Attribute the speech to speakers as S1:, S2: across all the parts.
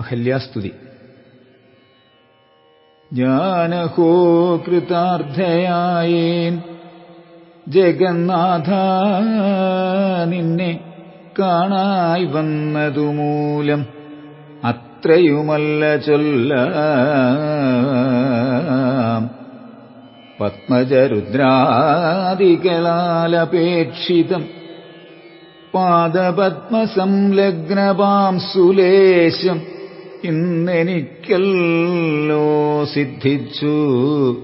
S1: അഹല്യാസ്തുതി ജാനഹോ കൃതാർത്ഥയായേൻ ജഗന്നാഥ നിന്നെ കാണായി വന്നതുമൂലം അത്രയുമല്ല ചൊല്ല. പത്മജരുദ്രാദികളാലപേക്ഷിതം പാദപത്മസംലഗ്നപാം സുലേശം ഇന്നെനിക്കല്ലോ സിദ്ധിച്ചു.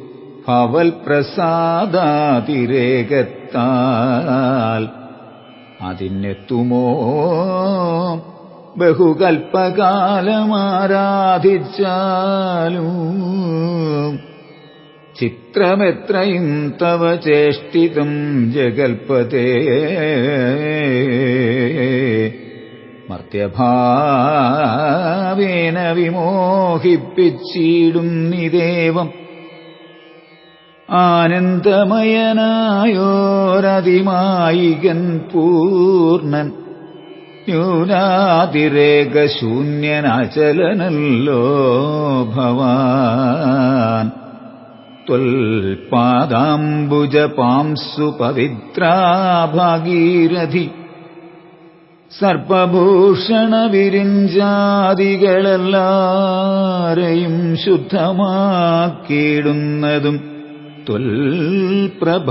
S1: ഭവൽ പ്രസാദാതിരേകത്താൽ അതിനെത്തുമോ? ബഹുകൽപ്പകാലമാരാധിച്ചാലും ചിത്രമെത്രയും തവ ചേഷ്ടിതം ജഗൽപതേ. മർത്യഭാവേന വിമോഹിപ്പിച്ചിടും നിദേവം ആനന്ദമയനായോരതിമായികൻ പൂർണൻ. ന്യൂനാതിരേകശൂന്യനചലനല്ലോ ഭവാൻ. ത്വൽപാദാംബുജപാംസു പവിത്രാ ഭാഗീരഥി സർപ്പഭൂഷണവിരിഞ്ചാദികളെല്ലാരെയും ശുദ്ധമാക്കിയിടുന്നതും തൊൽപ്രഭാവത്താലല്ലോ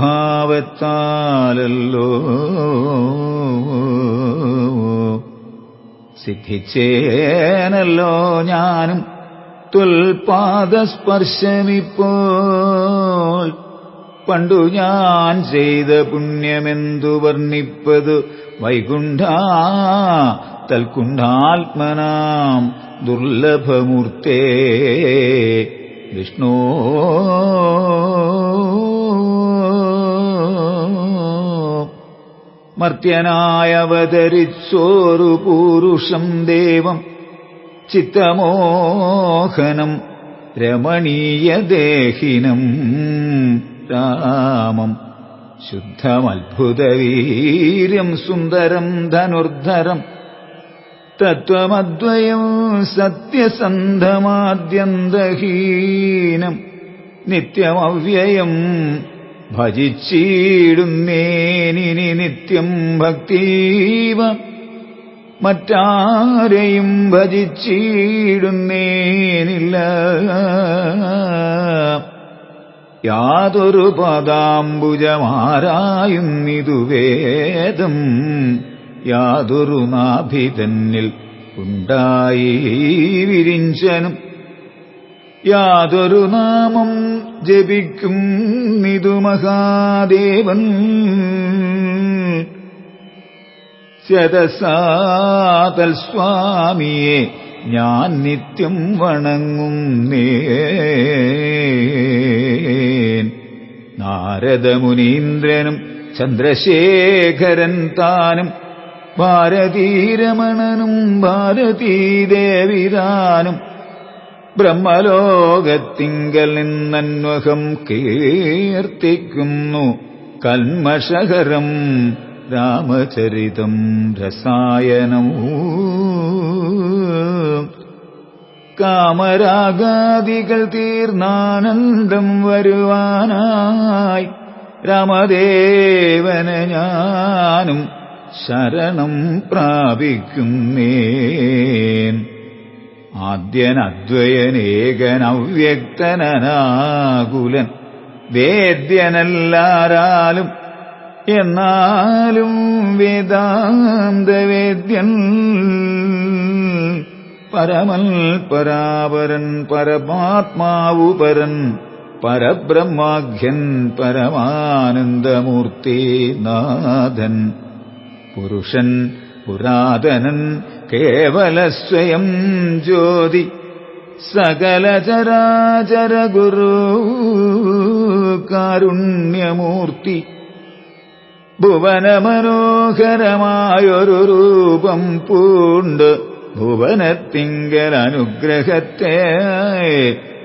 S1: സിദ്ധിച്ചേനല്ലോ ഞാനും തൊൽപാദസ്പർശമിപ്പോൾ പണ്ടു ഞാൻ ചെയ്ത പുണ്യമെന്തു വർണിപ്പതു വൈകുണ്ഠ തൽക്കുണ്ഠാത്മനാം ദുർലഭമൂർത്തേ. വിഷ്ണോ. മർത്യനായവതരിച്ചോരു പൂരുഷം ദേവം ചിത്തമോഹനം രമണീയദേഹിനം രാമം. ശുദ്ധമത്ഭുതവീര്യം സുന്ദരം ധനുർധരം തത്വമദ്വയം സത്യസന്ധമാദ്യന്തഹീനം നിത്യമവ്യയം ഭജിച്ചിടുന്നേനിനി നിത്യം ഭക്തീവ മറ്റാരെയും ഭജിച്ചിടുന്നേനില്ല. യാതൊരു പദാംബുജമാരായുന്നിതു വേദം. യാതൊരു നാഭിതന്നിൽ ഉണ്ടായി വിരിഞ്ചനും യാതൊരു നാമം ജപിക്കും നിതു മഹാദേവൻ. ശതസാതൽ സ്വാമിയെ ഞാൻ നിത്യം വണങ്ങുന്നേ. നാരദമുനീന്ദ്രനും ചന്ദ്രശേഖരൻ താനും ഭാരതീരമണനും ഭാരതീദേവിതാനും ബ്രഹ്മലോകത്തിങ്കൽ നിന്നന്വഹം കീർത്തിക്കുന്നു കന്മഷകരം രാമചരിതം രസായനം. കാമരാഗാദികൾ തീർന്നാനന്ദം വരുവാനായി. രാമദേവന ഞാനും ശരണം പ്രാപിക്കുന്നേൻ. ആദ്യനദ്വയനേകനവ്യക്തനാകുലൻ വേദ്യനല്ലാരാലും എന്നാലും വേദാന്തവേദ്യൻ പരമൽ പരാപരൻ പരമാത്മാവു പരൻ പരബ്രഹ്മാഖ്യൻ പരമാനന്ദമൂർത്തി നാഥൻ. പുരുഷൻ പുരാതനൻ കേവല സ്വയം ജ്യോതി സകല ഗുരു കാരുണ്യമൂർത്തി ഭുവനമനോഹരമായൊരു രൂപം പൂണ്ട് ഭുവനത്തിങ്കൽ അനുഗ്രഹത്തെ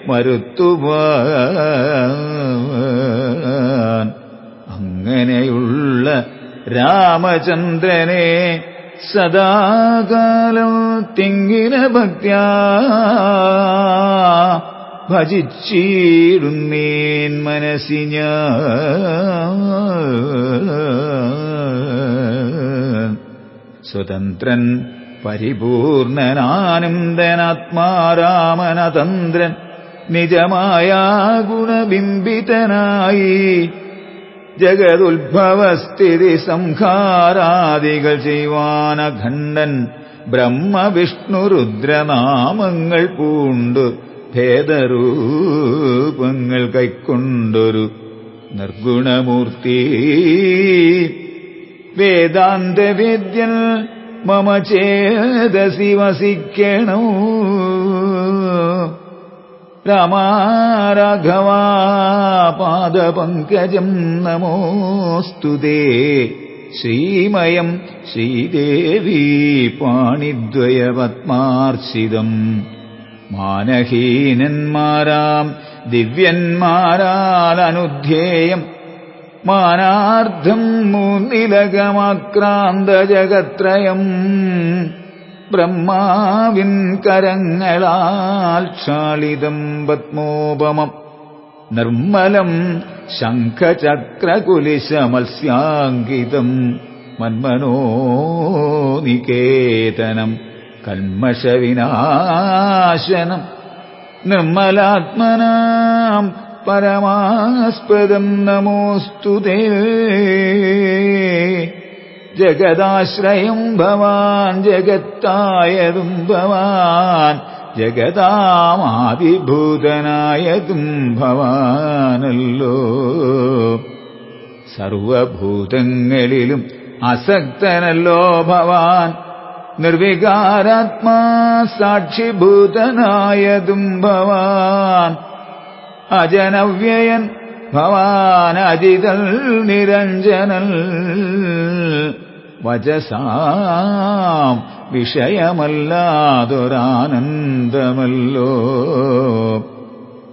S1: മരുത്തുവാൻ അങ്ങനെയുള്ള രാമചന്ദ്രനെ സദാകാലം തിങ്ങിന ഭക്ത ഭജിച്ചിടുന്നേൻ മനസ്സിന. സ്വതന്ത്രൻ പരിപൂർണനാനന്ദനാത്മാരാമനതന്ത്രൻ നിജമായ ഗുണബിംബിതനായി ജഗതുദ്ഭവസ്ഥിതി സംഹാരാദികൾ ചെയ്യുവാനഖണ്ഡൻ ബ്രഹ്മവിഷ്ണുരുദ്രനാമങ്ങൾ പൂണ്ടു ഭേദരൂപങ്ങൾ കൈക്കൊണ്ടൊരു നിർഗുണമൂർത്തി വേദാന്തവേദ്യൻ മമ ചേതസി വസിക്കണോ? രാമാരാഘവാ പാദപങ്കജം നമോസ്തു ശ്രീമയം ശ്രീദേവി പാണിദ്വയപത്മാർച്ചിതം. മാനഹീനന്മാരാം ദിവ്യന്മാരാൽ അനുധ്യേയം മാനാർദ്ധം മൂന്നിലകമാക്രാന്ത ജഗത്രയം ബ്രഹ്മാവിൻ കരങ്ങളാൽ ക്ഷാളിതം പത്മോപമം. നിർമ്മലം ശംഖചക്രകുലിശമത്സ്യാങ്കിതം മന്മനോനികേതനം കന്മശവിനാശനം നിർമ്മലാത്മനാം പരമാസ്പദം നമോസ്തു ജഗദാശ്രയം ഭവാൻ ജഗത്തായതും ഭവാൻ ജഗതാമാതിഭൂതനായതും ഭവാനല്ലോ. സർവഭൂതങ്ങളിലും അസക്തനല്ലോ ഭവാൻ നിർവികാരാത്മാ സാക്ഷിഭൂതനായതും ഭവാൻ. അജനവ്യയൻ ഭവാനജിതൽ നിരഞ്ജനൽ. വചസാം വിഷയമല്ലാതൊരാനന്ദമല്ലോ.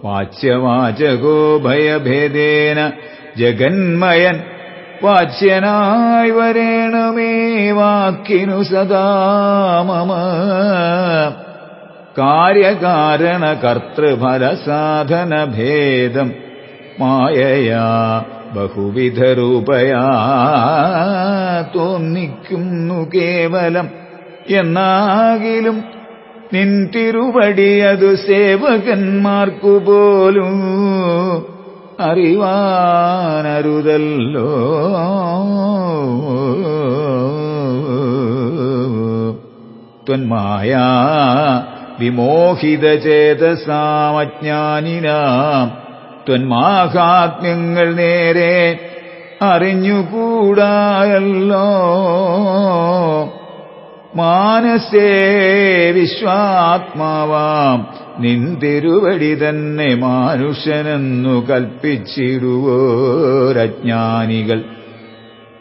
S1: വാച്യവാചകോ ഭയഭേദേന ജഗന്മയൻ. വാച്യനായി വരേണമേ വാക്കിനു സദാ കാര്യകാരണ കർത്തൃഫലസാധന ഭേദം മായയാ ബഹുവിധരൂപയാ തോന്നിക്കുന്നു കേവലം. എന്നാകിലും നിൻ തിരുവടിയതു സേവകന്മാർക്കു പോലും അറിവാനരുതല്ലോ. ത്വന്മായാ വിമോഹിതചേതസാമജ്ഞാനിനാം ത്വന്മാഹാത്മ്യങ്ങൾ നേരെ അറിഞ്ഞുകൂടായല്ലോ. മാനസേ വിശ്വാത്മാവാം നിന്തിരുവടി തന്നെ മാനുഷനെന്നു കൽപ്പിച്ചിടുവോരജ്ഞാനികൾ.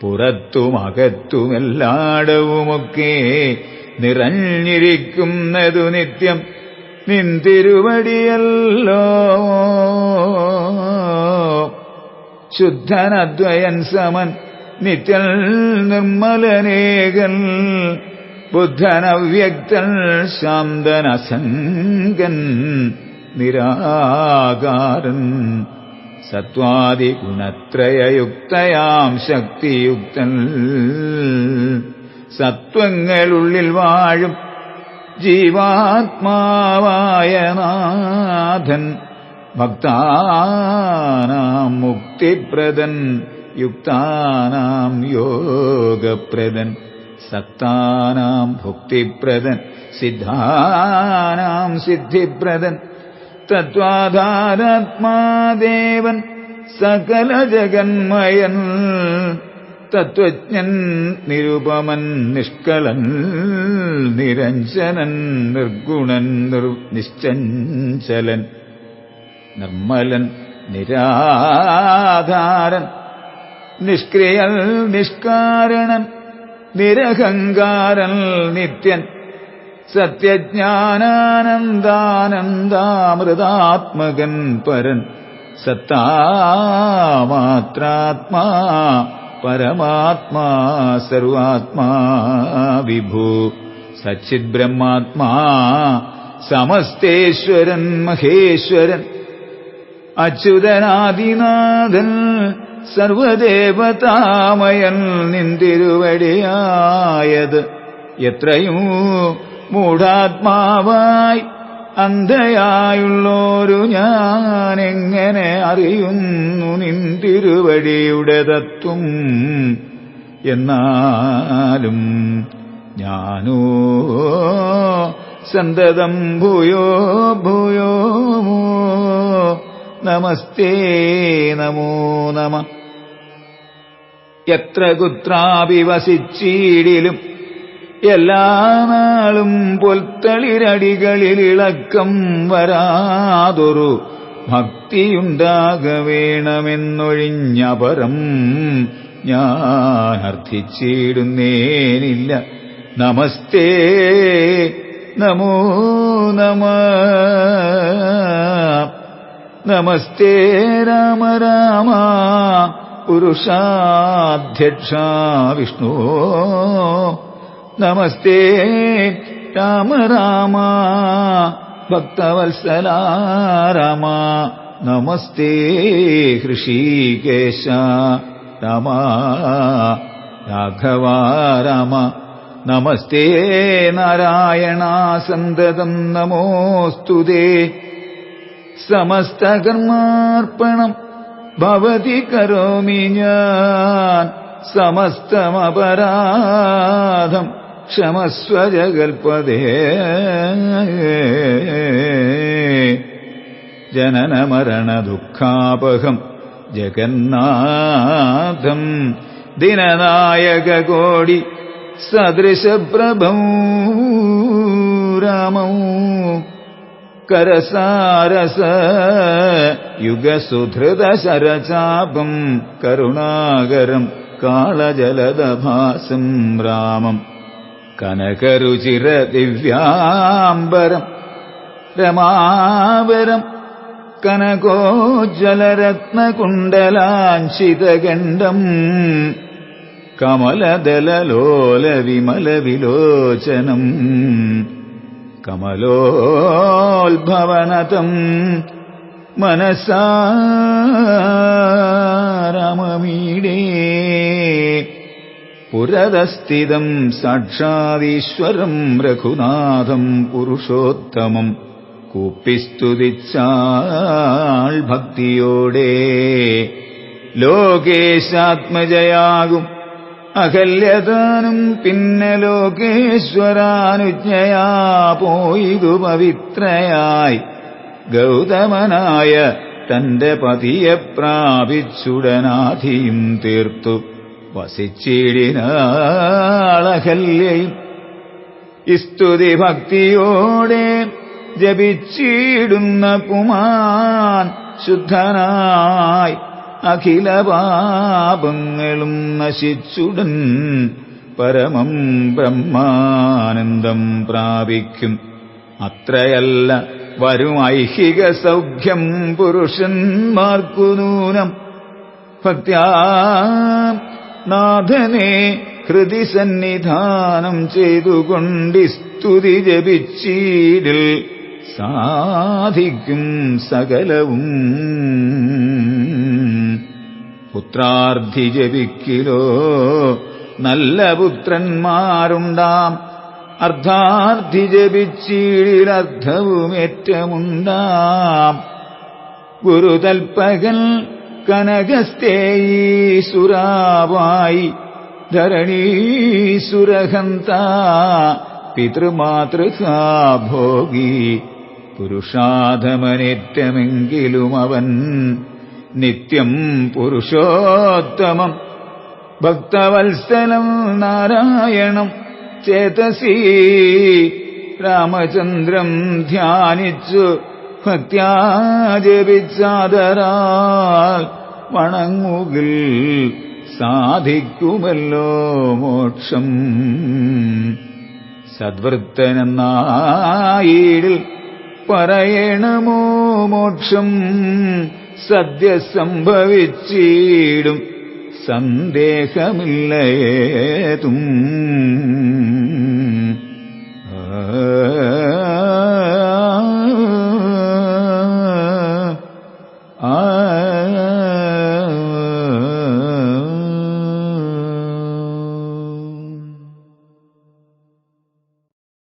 S1: പുറത്തുമകത്തുമെല്ലാടവുമൊക്കെ നിറഞ്ഞിരിക്കുന്നതു നിത്യം നിന്തിരുവടിയല്ലോ ശുദ്ധനദ്വയൻ സമൻ നിത്യൽ നിർമ്മലനേകൻ ബുദ്ധനവ്യക്തൻ ശാന്തനസംഗൻ നിരാകാരൻ സത്വാദി ശക്തിയുക്തൽ സത്വങ്ങളുള്ളിൽ വാഴും ജീവാത്മാവായ നാഥൻ. ഭക്താനാം മുക്തിപ്രദൻ യുക്താനാം യോഗപ്രദൻ സക്താനാം ഭുക്തിപ്രദൻ സിദ്ധാനാം സിദ്ധിപ്രദൻ. തത്വാധാരാത്മാദേവൻ സകല ജഗന്മയൻ തത്വജ്ഞൻ നിരുപമൻ നിഷ്കളൻ നിരഞ്ജനൻ നിർഗുണൻ നിർ നിശ്ചഞ്ചലൻ നിർമ്മലൻ നിരാധാരൻ നിഷ്ക്രിയൽ നിഷ്കാരണൻ നിരഹങ്കാരൻ നിത്യൻ സത്യജ്ഞാനാനന്ദാനന്ദാമൃതാത്മകൻ പരൻ സത്താമാത്രാത്മാ സർവാത്മാ വിഭു. സച്ചിത് ബ്രഹ്മാത്മാ സമസ്തേശ്വരൻ മഹേശ്വരൻ. അച്യുതനാദിനാഥൻ സർവദേവതാമയൻ നിന്തിരുവടിയായത്. എത്രയും മൂഢാത്മാവായി അന്ധയായുള്ളോരു ഞാൻ എങ്ങനെ അറിയുന്നു നിന്തിരുവടിയുടെ തത്വം എന്നാലും ഞാനോ സന്തതം ഭൂയോ ഭൂയോ നമസ്തേ നമോ നമ. എത്ര കുത്രാപി വസിച്ചീടിലും എല്ലാ നാളും പൊൽത്തളിരടികളിൽ ഇളക്കം വരാതൊരു ഭക്തിയുണ്ടാകവേണമെന്നൊഴിഞ്ഞപരം ഞാൻ അർത്ഥിച്ചിടുന്നേനില്ല നമസ്തേ നമോ നമ. നമസ്തേ രാമ രാമ. പുരുഷാധ്യക്ഷ വിഷ്ണു നമസ്തേ രാമ രാമ ഭക്തവത്സല രാമ നമസ്തേ ഹൃഷീകേശ രാമ രാഘവ രാമ നമസ്തേ നാരായണ സന്തതം നമോസ്തുതേ സമസ്തകർമാർപ്പണം ഭവതി കരോമി ഞാൻ സമസ്തമപരാധം ക്ഷമസ്വ ജനന ജനനമരണ ദുഃഖാപഹം ജഗന്നാഥം ദിനനായക കോടി സദൃശപ്രഭം രാമം. കരസാരസ യുഗസുധൃതശരചാപം കരുണാകരം കാളജലദഭാസം രാമം. കനകരുചിര ദിവ്യാംബരം രമാവരം കനകോജ്വലരത്നകുണ്ടലാഞ്ചിതഗണ്ഡം കമലദലോല വിമല വിലോചനം കമലോത്ഭവനതം മനസാരമീടേ പുരതസ്ഥിതം സാക്ഷാദീശ്വരം രഘുനാഥം പുരുഷോത്തമം കൂപ്പിസ്തുതിച്ചാൾ ഭക്തിയോടെ ലോകേശാത്മജയാകും അകല്യതാനും പിന്നെ ലോകേശ്വരാനുജ്ഞയാ പോയിതു പവിത്രയായി ഗൗതമനായ തന്റെ പതിയെ പ്രാപിച്ചുടനാധിയും തീർത്തു. വസിച്ചിടിനാളകല്യയും ഇസ്തുതി ഭക്തിയോടെ ജപിച്ചിടുന്ന പുമാൻ ശുദ്ധനായി അഖില പാപങ്ങളും നശിച്ചുടൻ പരമം ബ്രഹ്മാനന്ദം പ്രാപിക്കും. അത്രയല്ല വരും ഐഹിക സൗഖ്യം പുരുഷന്മാർക്കു നൂനം. ഭക്ത്യാ നാഥനെ കൃതി സന്നിധാനം ചെയ്തുകൊണ്ട് സ്തുതി ജപിച്ചീടിൽ സാധിക്കും സകലവും. പുത്രാർത്ഥി ജപിക്കിലോ നല്ല പുത്രന്മാരുണ്ടാം. അർദ്ധാർത്ഥി ഏറ്റമുണ്ടാം ഗുരുതൽപ്പകൻ കനകസ്ഥേയീസുരാവായി ധരണീസുരഹന്ത പിതൃമാതൃകാ ഭോഗി പുരുഷാധമനേറ്റമെങ്കിലും അവൻ നിത്യം പുരുഷോത്തമം. ഭക്തവത്സലം നാരായണം ചേതസി രാമചന്ദ്രം ധ്യാനിച്ചു ഭക്ത്യാജപിച്ചാദരാൽ വണങ്ങുകിൽ സാധിക്കുമല്ലോ മോക്ഷം. സദ്വൃത്തനെന്നായിടിൽ പറയണമോ മോക്ഷം? സദ്യ സംഭവിച്ചിടും സന്ദേഹമില്ലയേതും